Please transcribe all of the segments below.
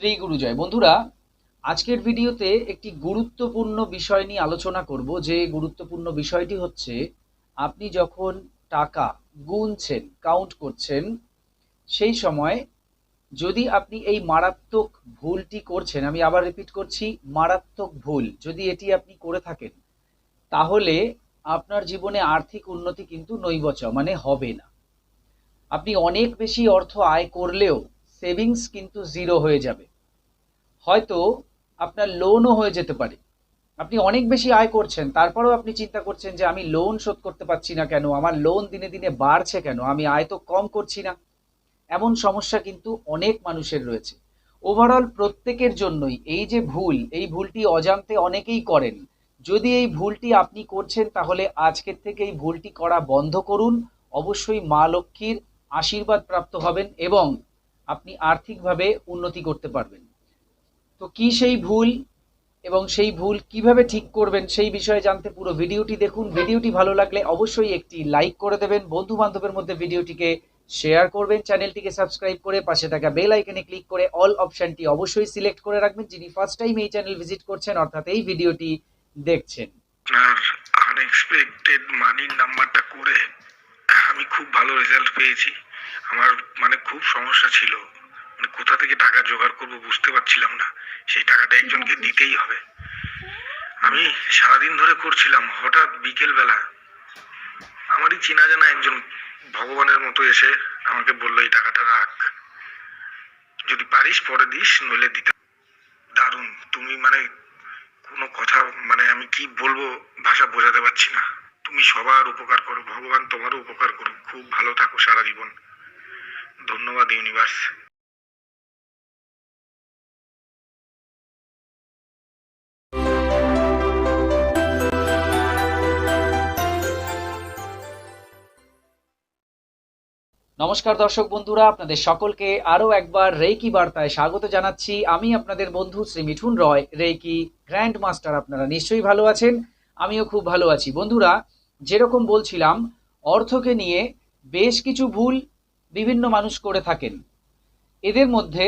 শ্রী গুরুজয়, বন্ধুরা, আজকের ভিডিওতে একটি গুরুত্বপূর্ণ বিষয় নিয়ে আলোচনা করব। যে গুরুত্বপূর্ণ বিষয়টি হচ্ছে, আপনি যখন টাকা গুনছেন কাউন্ট করছেন, সেই সময় যদি আপনি এই মারাত্মক ভুলটি করছেন, আমি আবার রিপিট করছি, মারাত্মক ভুল, যদি এটি আপনি করে থাকেন, তাহলে আপনার জীবনে আর্থিক উন্নতি কিন্তু নৈবচ মানে হবে না। আপনি অনেক বেশি অর্থ আয় করলেও সেভিংস কিন্তু জিরো হয়ে যাবে। হয়তো আপনার লোনও হয়ে যেতে পারে। আপনি অনেক বেশি আয় করছেন, তারপরেও আপনি চিন্তা করছেন যে আমি লোন শোধ করতে পারছি না কেন? আমার লোন দিনে দিনে বাড়ছে কেন? আমি আয় তো কম করছি না। এমন সমস্যা কিন্তু অনেক মানুষের রয়েছে। ওভারঅল প্রত্যেকের জন্যই এই যে ভুল, এই ভুলটি অজান্তে অনেকেই করেন। যদি এই ভুলটি আপনি করছেন, তাহলে আজকের থেকে এই ভুলটি করা বন্ধ করুন। অবশ্যই মা লক্ষ্মীর আশীর্বাদ প্রাপ্ত হবেন এবং আপনি আর্থিকভাবে উন্নতি করতে পারবেন। তো কি সেই ভুল এবং সেই ভুল কীভাবে ঠিক করবেন সেই বিষয়ে জানতে পুরো ভিডিওটি দেখুন। ভিডিওটি ভালো লাগলে অবশ্যই একটি লাইক করে দেবেন। বন্ধু বান্ধবের মধ্যে ভিডিওটিকে শেয়ার করবেন। চ্যানেলটিকে সাবস্ক্রাইব করে পাশে থাকা বেল আইকনে ক্লিক করে অল অপশনটি অবশ্যই সিলেক্ট করে রাখবেন। যিনি ফার্স্ট টাইম এই চ্যানেল ভিজিট করছেন, অর্থাৎ এই ভিডিওটি দেখছেন। আনএক্সপেক্টেড মানির নাম্বারটা করে আমি খুব ভালো রেজাল্ট পেয়েছি। আমার মানে খুব সমস্যা ছিল। মানে কোথা থেকে টাকা জোগাড় করব বুঝতে পারছিলাম না। সেই টাকাটা একজনকে দিতেই হবে। আমি সারাদিন ধরে করছিলাম, হঠাৎ বিকেল বেলা আমারই চেনা জানা একজন ভগবানের মতো এসে আমাকে বলল, এই টাকাটা রাখ। যদি পারিস পরে দিস, নইলে দিতে দারুণ। তুমি মানে কোনো কথা মানে আমি কি বলব ভাষা বোঝাতে পারছি না। তুমি সবার উপকার করো, ভগবান তোমারও উপকার করো খুব ভালো থাকো সারা জীবন। ধন্যবাদ, ইউনিভার্স। নমস্কার দর্শক বন্ধুরা, আপনাদের সকলকে আরও একবার রেইকি বার্তায় স্বাগত জানাচ্ছি। আমি আপনাদের বন্ধু Shri Mithun Roy, reiki grand master আপনারা নিশ্চয়ই ভালো আছেন? আমিও খুব ভালো আছি। বন্ধুরা, যেরকম বলছিলাম, অর্থকে নিয়ে বেশ কিছু ভুল বিভিন্ন মানুষ করে থাকেন। এদের মধ্যে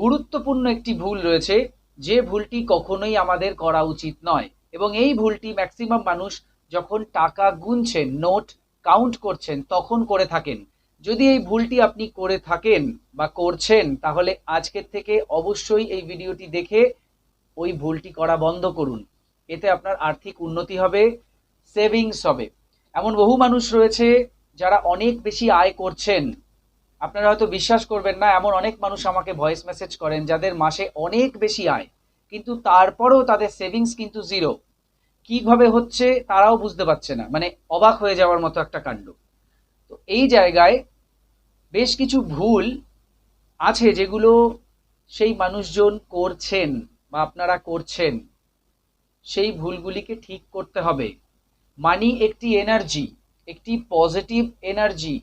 গুরুত্বপূর্ণ একটি ভুল রয়েছে, যে ভুলটি কখনোই আমাদের করা উচিত নয়। এবং এই ভুলটি ম্যাক্সিমাম মানুষ যখন টাকা গুনছেন নোট কাউন্ট করছেন, তখন করে থাকেন। যদি এই ভুলটি আপনি করে থাকেন বা করছেন, তাহলে আজকের থেকে অবশ্যই এই ভিডিওটি দেখে ওই ভুলটি করা বন্ধ করুন। এতে আপনার আর্থিক উন্নতি হবে সেভিংস হবে। এমন বহু মানুষ রয়েছে যারা অনেক বেশি আয় করছেন আপনারা হয়তো বিশ্বাস করবেন না, এমন অনেক মানুষ আমাকে ভয়েস মেসেজ করেন যাদের মাসে অনেক বেশি আয়, কিন্তু তারপরেও তাদের সেভিংস কিন্তু জিরো কীভাবে হচ্ছে তারাও বুঝতে পারছে না মানে অবাক হয়ে যাওয়ার মতো একটা কাণ্ড। তো এই জায়গায় বেশ কিছু ভুল আছে যেগুলো সেই মানুষজন করছেন বা আপনারা করছেন। সেই ভুলগুলিকে ঠিক করতে হবে। মানি একটি এনার্জি একটি পজিটিভ এনার্জি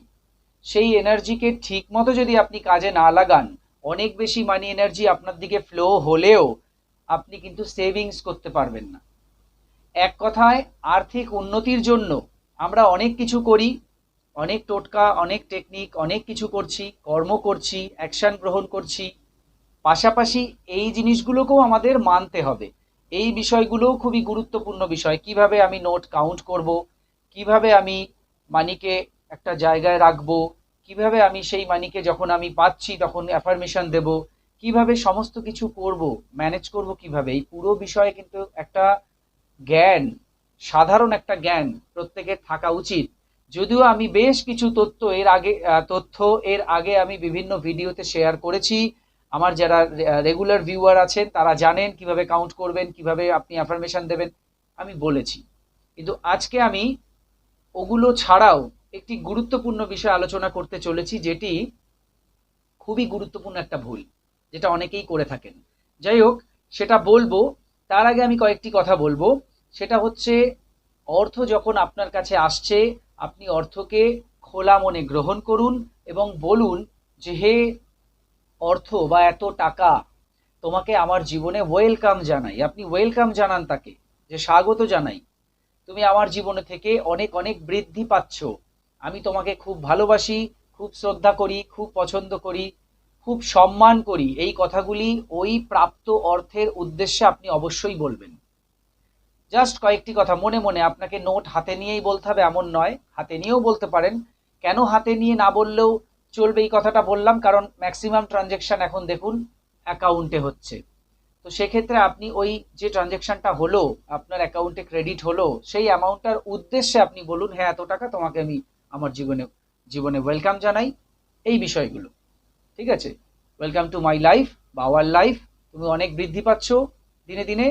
সেই এনার্জিকে ঠিক মতো যদি আপনি কাজে না লাগান, অনেক বেশি মানি এনার্জি আপনার দিকে ফ্লো হলেও আপনি কিন্তু সেভিংস করতে পারবেন না। এক কথায়, আর্থিক উন্নতির জন্য আমরা অনেক কিছু করি, অনেক টোটকা, অনেক টেকনিক অনেক কিছু করছি, কর্ম করছি অ্যাকশন গ্রহণ করছি। পাশাপাশি এই জিনিসগুলোকেও আমাদের মানতে হবে। এই বিষয়গুলোও খুবই গুরুত্বপূর্ণ বিষয়। কীভাবে আমি নোট কাউন্ট করব? কীভাবে আমি মানিকে একটা জায়গায় রাখব, কীভাবে আমি সেই মানিকে যখন আমি পাচ্ছি তখন অ্যাফার্মেশন দেব, কীভাবে সমস্ত কিছু করব ম্যানেজ করব কীভাবে, এই পুরো বিষয়ে কিন্তু একটা জ্ঞান, সাধারণ একটা জ্ঞান প্রত্যেকের থাকা উচিত। যদিও আমি বেশ কিছু তথ্য এর আগে তথ্য এর আগে আমি বিভিন্ন ভিডিওতে শেয়ার করেছি। আমার যারা রেগুলার ভিউয়ার আছেন, তারা জানেন কীভাবে কাউন্ট করবেন, কীভাবে আপনি অ্যাফার্মেশন দেবেন, আমি বলেছি। কিন্তু আজকে আমি ওগুলো ছাড়াও একটি গুরুত্বপূর্ণ বিষয় আলোচনা করতে চলেছি, যেটি খুবই গুরুত্বপূর্ণ একটা ভুল, যেটা অনেকেই করে থাকেন। যাই হোক, সেটা বলব, তার আগে আমি কয়েকটি কথা বলব। সেটা হচ্ছে, অর্থ যখন আপনার কাছে আসছে, আপনি অর্থকে খোলা মনে গ্রহণ করুন এবং বলুন যে, হে অর্থ বা এত টাকা তোমাকে আমার জীবনে ওয়েলকাম জানাই। আপনি ওয়েলকাম জানান তাকে, যে স্বাগত জানাই। তুমি আমার জীবনে থেকে অনেক অনেক বৃদ্ধি পাচ্ছ। আমি তোমাকে খুব ভালোবাসি, খুব শ্রদ্ধা করি, খুব পছন্দ করি, খুব সম্মান করি। এই কথাগুলি ওই প্রাপ্ত অর্থের উদ্দেশ্যে আপনি অবশ্যই বলবেন। জাস্ট কয়েকটি কথা মনে মনে আপনাকে নোট হাতে নিয়েই বলতে হবে, এমন নয়। হাতে নিয়েও বলতে পারেন। কেন হাতে নিয়ে না বললেও চলবে এই কথাটা বললাম, কারণ ম্যাক্সিমাম ট্রানজেকশন এখন দেখুন অ্যাকাউন্টে হচ্ছে। তো সেক্ষেত্রে আপনি ওই যে ট্রানজেকশনটা হলো, আপনার অ্যাকাউন্টে ক্রেডিট হলো, সেই অ্যামাউন্টটার উদ্দেশ্যে আপনি বলুন হ্যাঁ এত টাকা তোমাকে আমি আমার জীবনে জীবনে ওয়েলকাম জানাই এই বিষয়গুলো। ঠিক আছে? ওয়েলকাম টু মাই লাইফ বা আওয়ার লাইফ তুমি অনেক বৃদ্ধি পাচ্ছ। দিনে দিনে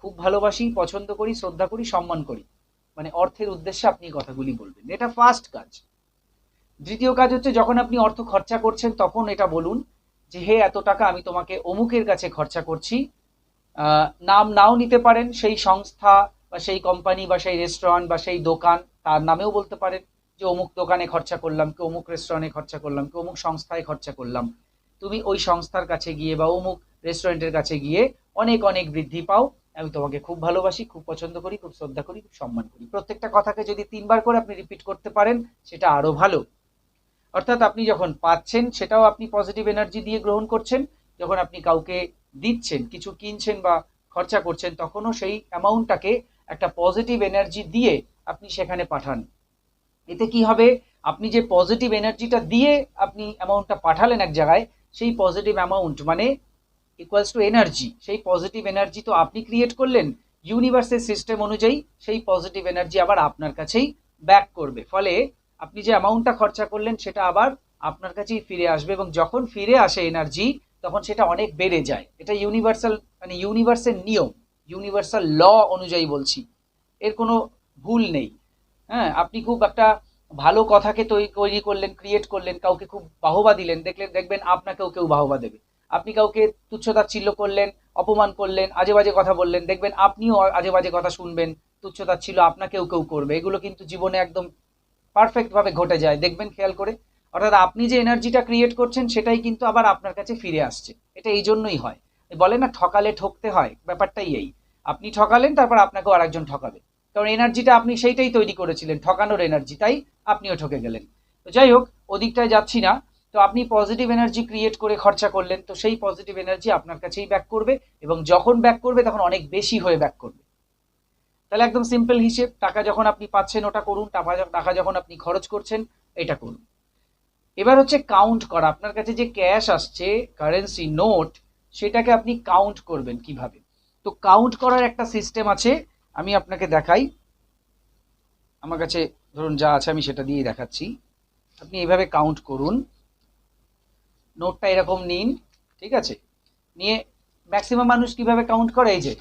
খুব ভালোবাসি, পছন্দ করি, শ্রদ্ধা করি, সম্মান করি। মানে অর্থের উদ্দেশ্যে আপনি কথাগুলি বলবেন। এটা ফার্স্ট কাজ। দ্বিতীয় কাজ হচ্ছে যখন আপনি অর্থ খরচা করছেন, তখন এটা বলুন যে, হে, এত টাকা আমি তোমাকে অমুকের কাছে খরচা করছি। নাম নাও নিতে পারেন। সেই সংস্থা বা সেই কোম্পানি বা সেই রেস্টুরেন্ট বা সেই দোকান, তার নামেও বলতে পারেন। যে অমুক দোকানে খরচা করলাম কি অমুক রেস্টুরেন্টে খরচা করলাম কি অমুক সংস্থায় খরচা করলাম। তুমি ওই সংস্থার কাছে গিয়ে বা অমুক রেস্টুরেন্টের কাছে গিয়ে অনেক অনেক বৃদ্ধি পাও। আমি তোমাকে খুব ভালোবাসি, খুব পছন্দ করি, খুব শ্রদ্ধা করি, খুব সম্মান করি। প্রত্যেকটা কথাকে যদি তিনবার করে আপনি রিপিট করতে পারেন, সেটা আরও ভালো। অর্থাৎ আপনি যখন পাচ্ছেন, সেটাও আপনি পজিটিভ এনার্জি দিয়ে গ্রহণ করছেন। যখন আপনি কাউকে দিচ্ছেন, কিছু কিনছেন বা খরচা করছেন, তখনও সেই অ্যামাউন্টটাকে একটা পজিটিভ এনার্জি দিয়ে আপনি সেখানে পাঠান। এতে কি হবে? আপনি যে পজিটিভ এনার্জিটা দিয়ে আপনি অ্যামাউন্টটা পাঠালেন এক জায়গায়, সেই পজিটিভ অ্যামাউন্ট মানে ইকুয়ালস টু এনার্জি সেই পজিটিভ এনার্জি তো আপনি ক্রিয়েট করলেন ইউনিভার্সের সিস্টেম অনুযায়ী সেই পজিটিভ এনার্জি আবার আপনার কাছেই ব্যাক করবে। ফলে আপনি যে অ্যামাউন্টটা খরচা করলেন, সেটা আবার আপনার কাছেই ফিরে আসবে এবং যখন ফিরে আসে এনার্জি তখন সেটা অনেক বেড়ে যায়। এটা ইউনিভার্সাল মানে ইউনিভার্সের নিয়ম ইউনিভার্সাল ল অনুযায়ী বলছি। এর কোনো ভুল নেই। হ্যাঁ আপনি খুব একটা ভালো কথাকে তৈরি করলেন ক্রিয়েট করলেন, কাউকে খুব বাহবা দিলেন, দেখলেন, দেখবেন আপনাকেও কেউ বাহবা দেবে। আপনি কাউকে তুচ্ছতাচ্ছিল্য করলেন, অপমান করলেন, আজে বাজে কথা বললেন, দেখবেন আপনিও আজে বাজে কথা শুনবেন তুচ্ছতাচ্ছিল্য আপনাকেও কেউ করবে। এগুলো কিন্তু জীবনে একদম পারফেক্টভাবে ঘটে যায়, দেখবেন খেয়াল করে। অর্থাৎ আপনি যে এনার্জিটা ক্রিয়েট করছেন, সেটাই কিন্তু আবার আপনার কাছে ফিরে আসছে। এটা এই জন্যই হয়। বলে না, ঠকালে ঠকতে হয়, ব্যাপারটাই এই। আপনি ঠকালেন, তারপর আপনাকেও আরেকজন ঠকাবে। কারণ এনার্জিটা আপনি সেইটাই তৈরি করেছিলেন, ঠকানোর এনার্জি, তাই আপনিও ঠকে গেলেন। তো যাই হোক, ওদিকটায় যাচ্ছি না। তো আপনি পজিটিভ এনার্জি ক্রিয়েট করে খরচা করলেন, তো সেই পজিটিভ এনার্জি আপনার কাছেই ব্যাক করবে এবং যখন ব্যাক করবে তখন অনেক বেশি হয়ে ব্যাক করবে। তাহলে একদম সিম্পল হিসেব, টাকা যখন আপনি পাচ্ছেন ওটা করুন, টাকা টাকা যখন আপনি খরচ করছেন, এটা করুন। এবার হচ্ছে কাউন্ট করা, আপনার কাছে যে ক্যাশ আসছে কারেন্সি নোট সেটাকে আপনি কাউন্ট করবেন কীভাবে? তো কাউন্ট করার একটা সিস্টেম আছে আমি আপনাকে দেখাই। আমার কাছে ধরুন যা আছে আমি সেটা দিয়ে দেখাচ্ছি। আপনি এইভাবে কাউন্ট করুন। নোটটা এরকম নিন, ঠিক আছে? নিয়ে ম্যাক্সিমাম মানুষ কীভাবে কাউন্ট করে? এই যে।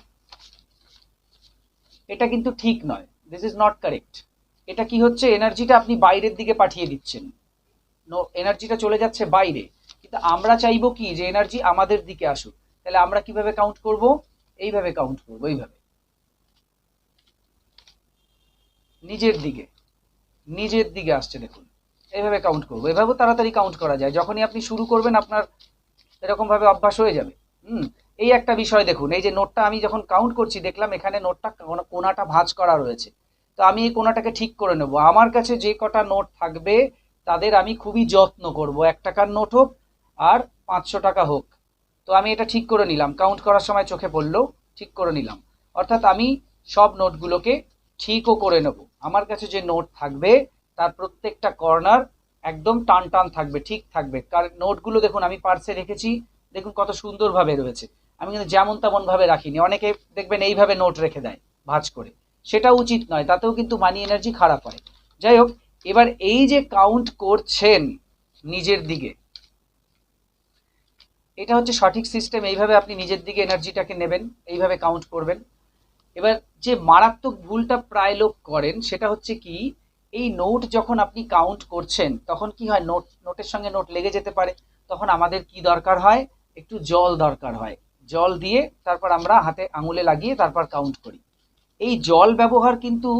এটা কিন্তু ঠিক নয়। দিস ইজ নট কারেক্ট এটা কি হচ্ছে? এনার্জিটা আপনি বাইরের দিকে পাঠিয়ে দিচ্ছেন। নো এনার্জিটা চলে যাচ্ছে বাইরে। কিন্তু আমরা চাইব কি? যে এনার্জি আমাদের দিকে আসুক। তাহলে আমরা কীভাবে কাউন্ট করব? এইভাবে কাউন্ট করব, এইভাবে। নিজের দিকে। নিজের দিকে আসছে, দেখুন। এইভাবে কাউন্ট করব। এভাবেও তাড়াতাড়ি কাউন্ট করা যায়। যখনই আপনি শুরু করবেন, আপনার এরকম ভাবে অভ্যাস হয়ে যাবে। হুম? এই একটা বিষয় দেখুন। এই যে নোটটা আমি যখন কাউন্ট করছি, দেখলাম এখানে নোটটা কোনাটা ভাঁজ করা রয়েছে। তো আমি এই কোনাটাকে ঠিক করে নেব। আমার কাছে যে কটা নোট থাকবে, তাদের আমি খুবই যত্ন করব। এক টাকার নোট হোক আর পাঁচশো টাকা হোক। তো আমি এটা ঠিক করে নিলাম। কাউন্ট করার সময় চোখে পড়ল, ঠিক করে নিলাম। অর্থাৎ আমি সব নোটগুলোকে ঠিকও করে নেব। আমার কাছে যে নোট থাকবে, তার প্রত্যেকটা কর্নার একদম টান টান থাকবে, ঠিক থাকবে। কারণ নোটগুলো দেখুন, আমি পার্সে রেখেছি, দেখুন কত সুন্দরভাবে রয়েছে। আমি কিন্তু যেমন তেমন ভাবে রাখিনি। অনেকে দেখবেন এইভাবে নোট রেখে দেয়, ভাঁজ করে। সেটা উচিত নয়, তাতেও কিন্তু মানি এনার্জি খারাপ হয়। যাই হোক, এবার এই যে কাউন্ট করছেন নিজের দিকে, এটা হচ্ছে সঠিক সিস্টেম এইভাবে আপনি নিজের দিকে এনার্জিটাকে নেবেন, এইভাবে কাউন্ট করবেন। এবার যে মারাত্মক ভুলটা প্রায় লোক করেন, সেটা হচ্ছে কি, এই নোট যখন আপনি কাউন্ট করছেন, তখন কি হয় নোট নোটের সঙ্গে নোট লেগে যেতে পারে। তখন আমাদের কি দরকার হয়? একটু জল দরকার হয়। জল দিয়ে তারপর আমরা হাতে আঙুলে লাগিয়ে তারপর কাউন্ট করি। এই জল ব্যবহার কিন্তু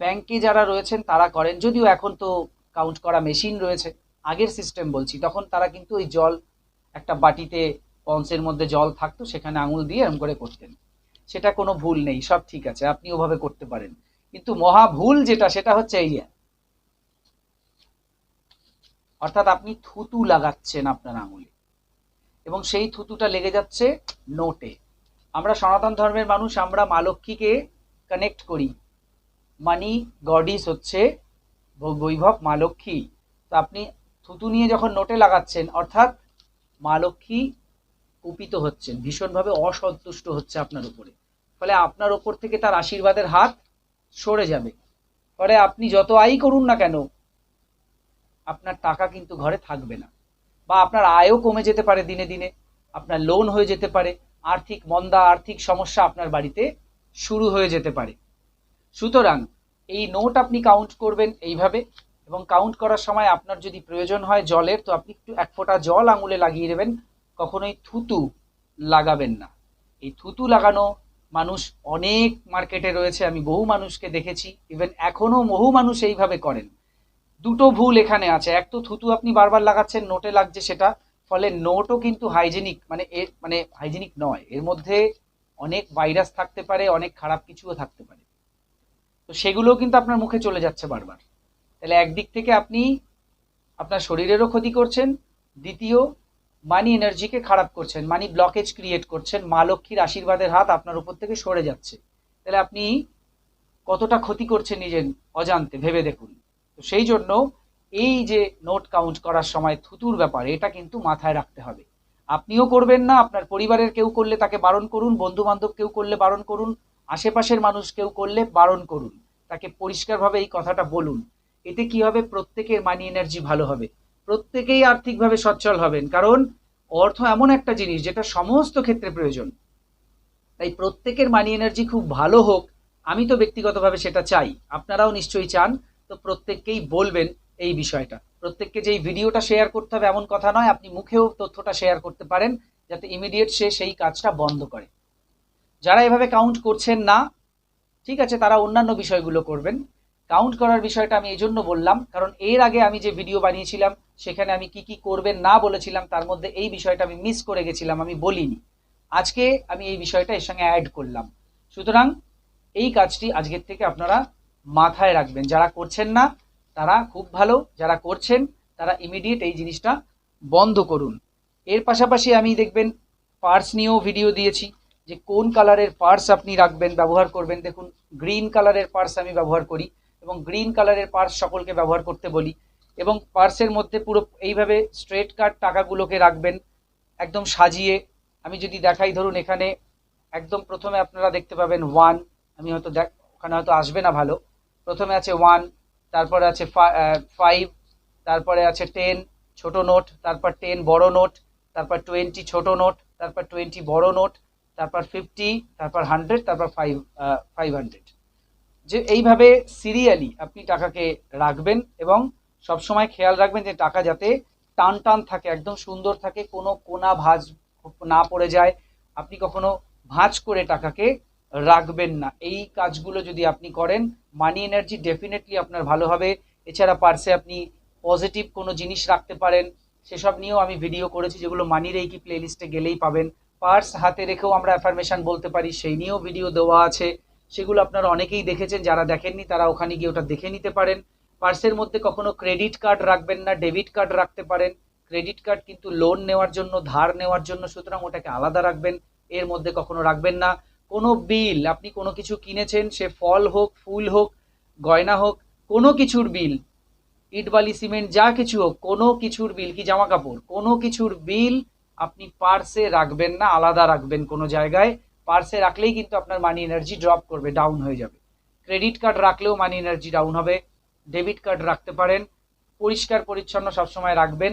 ব্যাংকে যারা রয়েছেন, তারা করেন। যদিও এখন তো কাউন্ট করা মেশিন রয়েছে। আগের সিস্টেম বলছি। তখন তারা কিন্তু ওই জল একটা বাটিতে পন্সের মধ্যে জল থাকতো, সেখানে আঙুল দিয়ে এরম করে করতেন। সেটা কোনো ভুল নেই, সব ঠিক আছে, আপনি ওভাবে করতে পারেন। কিন্তু মহা ভুল যেটা, সেটা হচ্ছে এই অর্থাৎ আপনি থুতু লাগাচ্ছেন আপনার আঙুলে, এবং সেই থুতুটা লেগে যাচ্ছে নোটে। আমরা সনাতন ধর্মের মানুষ, আমরা মা লক্ষ্মীকে কানেক্ট করি। মানি গডিস হচ্ছে বৈভব, মা লক্ষ্মী। তো আপনি থুতু নিয়ে যখন নোটে লাগাচ্ছেন, অর্থাৎ মা লক্ষ্মী কুপিত হচ্ছেন, ভীষণভাবে অসন্তুষ্ট হচ্ছে আপনার উপরে। ফলে আপনার ওপর থেকে তার আশীর্বাদের হাত সরে যাবে। ফলে আপনি যত আয় করুন না কেন, আপনার টাকা কিন্তু ঘরে থাকবে না। বা আপনার আয়ও কমে যেতে পারে দিনে দিনে, আপনার লোন হয়ে যেতে পারে, আর্থিক মন্দা, আর্থিক সমস্যা আপনার বাড়িতে শুরু হয়ে যেতে পারে। সুতরাং এই নোট আপনি কাউন্ট করবেন এইভাবে, এবং কাউন্ট করার সময় আপনার যদি প্রয়োজন হয় জলের, তো আপনি একটু এক ফোঁটা জল আঙুলে লাগিয়ে দেবেন, কখনোই থুতু লাগাবেন না। এই থুতু লাগানো মানুষ অনেক মার্কেটে রয়েছে, আমি বহু মানুষকে দেখেছি ইভেন এখনও বহু মানুষ এইভাবে করেন। দুটো ভুল এখানে আছে, এক তো থুতু আপনি বারবার লাগাচ্ছেন, নোটে লাগছে সেটা, ফলে নোটও কিন্তু হাইজেনিক মানে এর মানে হাইজেনিক নয়, এর মধ্যে অনেক ভাইরাস থাকতে পারে, অনেক খারাপ কিছুও থাকতে পারে। তো সেগুলোও কিন্তু আপনার মুখে চলে যাচ্ছে বারবার। তাহলে একদিক থেকে আপনি আপনার শরীরেরও ক্ষতি করছেন, দ্বিতীয় মানি এনার্জিকে খারাপ করছেন, মানি ব্লকেজ ক্রিয়েট করছেন, মা লক্ষ্মীর আশীর্বাদের হাত আপনার উপর থেকে সরে যাচ্ছে। তাহলে আপনি কতটা ক্ষতি করছেন নিজের অজান্তে, ভেবে দেখুন। তো সেই জন্য এই যে নোট কাউন্ট করার সময় থুতুর ব্যাপার, এটা কিন্তু মাথায় রাখতে হবে। আপনিও করবেন না, আপনার পরিবারের কেউ করলে তাকে বারণ করুন বন্ধু বান্ধব কেউ করলে বারণ করুন, আশেপাশের মানুষ কেউ করলে বারণ করুন। তাকে পরিষ্কারভাবে এই কথাটা বলুন। এতে কি হবে? প্রত্যেকের মানি এনার্জি ভালো হবে। প্রত্যেকেই আর্থিকভাবে সচ্ছল হবেন। কারণ অর্থ এমন একটা জিনিস যেটা সমস্ত ক্ষেত্রে প্রয়োজন। তাই প্রত্যেকের মানি এনার্জি খুব ভালো হোক, আমি তো ব্যক্তিগতভাবে সেটা চাই। আপনারাও নিশ্চয়ই চান, তো প্রত্যেককেই বলবেন এই বিষয়টা। প্রত্যেককে যে ভিডিওটা শেয়ার করতে হবে এমন কথা নয়, আপনি মুখেও তথ্যটা শেয়ার করতে পারেন, যাতে ইমিডিয়েট সে সেই কাজটা বন্ধ করে। যারা এভাবে কাউন্ট করছেন না, ঠিক আছে, তারা অন্যান্য বিষয়গুলো করবেন। কাউন্ট করার বিষয়টা আমি এই জন্য বললাম, কারণ এর আগে আমি যে ভিডিও বানিয়েছিলাম, সেখানে আমি কি কি করবেন না বলেছিলাম, তার মধ্যে এই বিষয়টা আমি মিস করে গেছিলাম, আমি বলিনি। আজকে আমি এই বিষয়টা এর সঙ্গে অ্যাড করলাম। সুতরাং এই কাজটি আজকের থেকে আপনারা মাথায় রাখবেন। যারা করছেন না, তারা খুব ভালো, যারা করছেন, তারা ইমিডিয়েট এই জিনিসটা বন্ধ করুন। এর পাশাপাশি আমি দেখবেন পার্স নিয়েও ভিডিও দিয়েছি, যে কোন কালারের পার্স আপনি রাখবেন, ব্যবহার করবেন। দেখুন গ্রিন কালারের পার্স আমি ব্যবহার করি। এবং গ্রিন কালারের পার্স সকলকে ব্যবহার করতে বলি। এবং পার্সের মধ্যে পুরো এইভাবে স্ট্রেট কাট টাকাগুলোকে রাখবেন, একদম সাজিয়ে। আমি যদি দেখাই, ধরুন এখানে একদম প্রথমে আপনারা দেখতে পাবেন ওয়ান আমি হয়তো দেখ, ওখানে হয়তো আসবে না ভালো। প্রথমে আছে ওয়ান তারপরে আছে ফাইভ তারপরে আছে টেন ছোট নোট, তারপর টেন বড় নোট, তারপর টোয়েন্টি ছোট নোট, তারপর টোয়েন্টি বড় নোট, তারপর ফিফটি তারপর হান্ড্রেড তারপর ফাইভ ফাইভ হান্ড্রেড যে এইভাবে সিরিয়ালি আপনি টাকাকে রাখবেন এবং সবসময় খেয়াল রাখবেন যে টাকা যাতে টান টান থাকে, একদম সুন্দর থাকে, কোনো কোনা ভাঁজ না পড়ে যায়। আপনি কখনো ভাঁজ করে টাকাকে রাখবেন না। এই কাজগুলো যদি আপনি করেন মানি এনার্জি ডেফিনেটলি আপনার ভালো হবে। এছাড়া পার্সে আপনি পজিটিভ কোনো জিনিস রাখতে পারেন। সেসব নিয়েও আমি ভিডিও করেছি যেগুলো এই কি প্লেলিস্টে গেলেই পাবেন। পার্স হাতে রেখেও আমরা অ্যাফার্মেশন বলতে পারি, সেই নিয়েও ভিডিও দেওয়া আছে। সেগুলো আপনারা অনেকেই দেখেছেন, যারা দেখেননি তারা ওখানে গিয়ে ওটা দেখে নিতে পারেন। পার্সের মধ্যে কখনো ক্রেডিট কার্ড রাখবেন না ডেবিট কার্ড রাখতে পারেন। ক্রেডিট কার্ড কিন্তু লোন নেওয়ার জন্য, ধার নেওয়ার জন্য সুতরাং ওটাকে আলাদা রাখবেন, এর মধ্যে কখনো রাখবেন না। কোনো বিল আপনি কোনো কিছু কিনেছেন, সে ফল হোক, ফুল হোক, গয়না হোক, কোনো কিছুর বিল ইট বালি সিমেন্ট, যা কিছু হোক, কোনো কিছুর বিল কি জামা কাপড়, কোনো কিছুর বিল আপনি পার্সে রাখবেন না, আলাদা রাখবেন কোনো জায়গায়। পার্সে রাখলেই কিন্তু আপনার মানি এনার্জি ড্রপ করবে ডাউন হয়ে যাবে। ক্রেডিট কার্ড রাখলেও মানি এনার্জি ডাউন হবে। ডেবিট কার্ড রাখতে পারেন। পরিষ্কার পরিচ্ছন্ন সবসময় রাখবেন।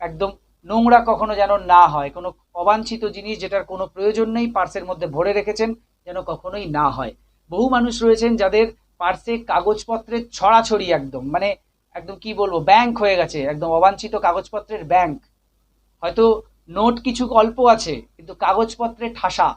একদম নোংরা কখনো যেন না হয়। কোনো অবাঞ্ছিত জিনিস যেটার কোনো প্রয়োজন নেই পার্সের মধ্যে ভরে রেখেছেন, যেন কখনোই না হয়। বহু মানুষ রয়েছেন যাদের পার্সে কাগজপত্রের ছড়াছড়ি একদম মানে একদম কি বলব ব্যাংক হয়ে গেছে, একদম অবাঞ্ছিত কাগজপত্রের ব্যাংক হয়তো নোট কিছু অল্প আছে, কিন্তু কাগজপত্রে ঠাসা।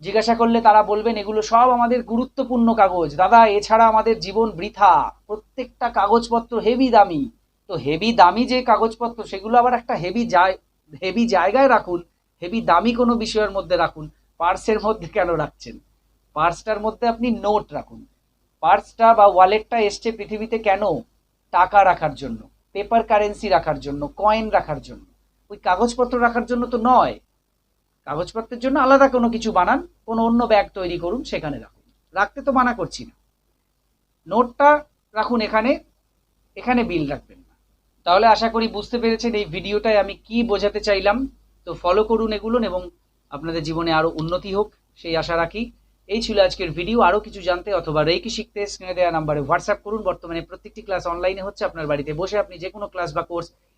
জিজ্ঞাসা করলে তারা বলবেন, এগুলো সব আমাদের গুরুত্বপূর্ণ কাগজ। দাদা, এছাড়া আমাদের জীবন বৃথা। প্রত্যেকটা কাগজপত্র হেভি দামি। তো হেভি দামি যে কাগজপত্র, সেগুলো আবার একটা হেভি হেভি জায়গায় রাখুন। হেভি দামি কোনো বিষয়ের মধ্যে রাখুন। পার্সের মধ্যে কেন রাখছেন? পার্সটার মধ্যে আপনি নোট রাখুন। পার্সটা বা ওয়ালেটটা এসছে পৃথিবীতে কেন? টাকা রাখার জন্য পেপার কারেন্সি রাখার জন্য কয়েন রাখার জন্য। ওই কাগজপত্র রাখার জন্য তো নয়। কাগজপত্রের জন্য আলাদা কোনো কিছু বানান, কোনো অন্য ব্যাগ তৈরি করুন, সেখানে রাখুন। রাখতে তো মানা করছি না। নোটটা রাখুন এখানে এখানে বিল রাখবেন না। তাহলে আশা করি বুঝতে পেরেছেন এই ভিডিওটায় আমি কি বোঝাতে চাইলাম। তো ফলো করুন এগুলো এবং আপনাদের জীবনে আরও উন্নতি হোক, সেই আশা রাখি। এই ছিল আজকের ভিডিও আরও কিছু জানতে অথবা রেকি শিখতে, স্ক্রিনে দেওয়া নাম্বারে হোয়াটসঅ্যাপ করুন। বর্তমানে প্রত্যেকটি ক্লাস অনলাইনে হচ্ছে। আপনার বাড়িতে বসে আপনি যে কোনো ক্লাস বা কোর্স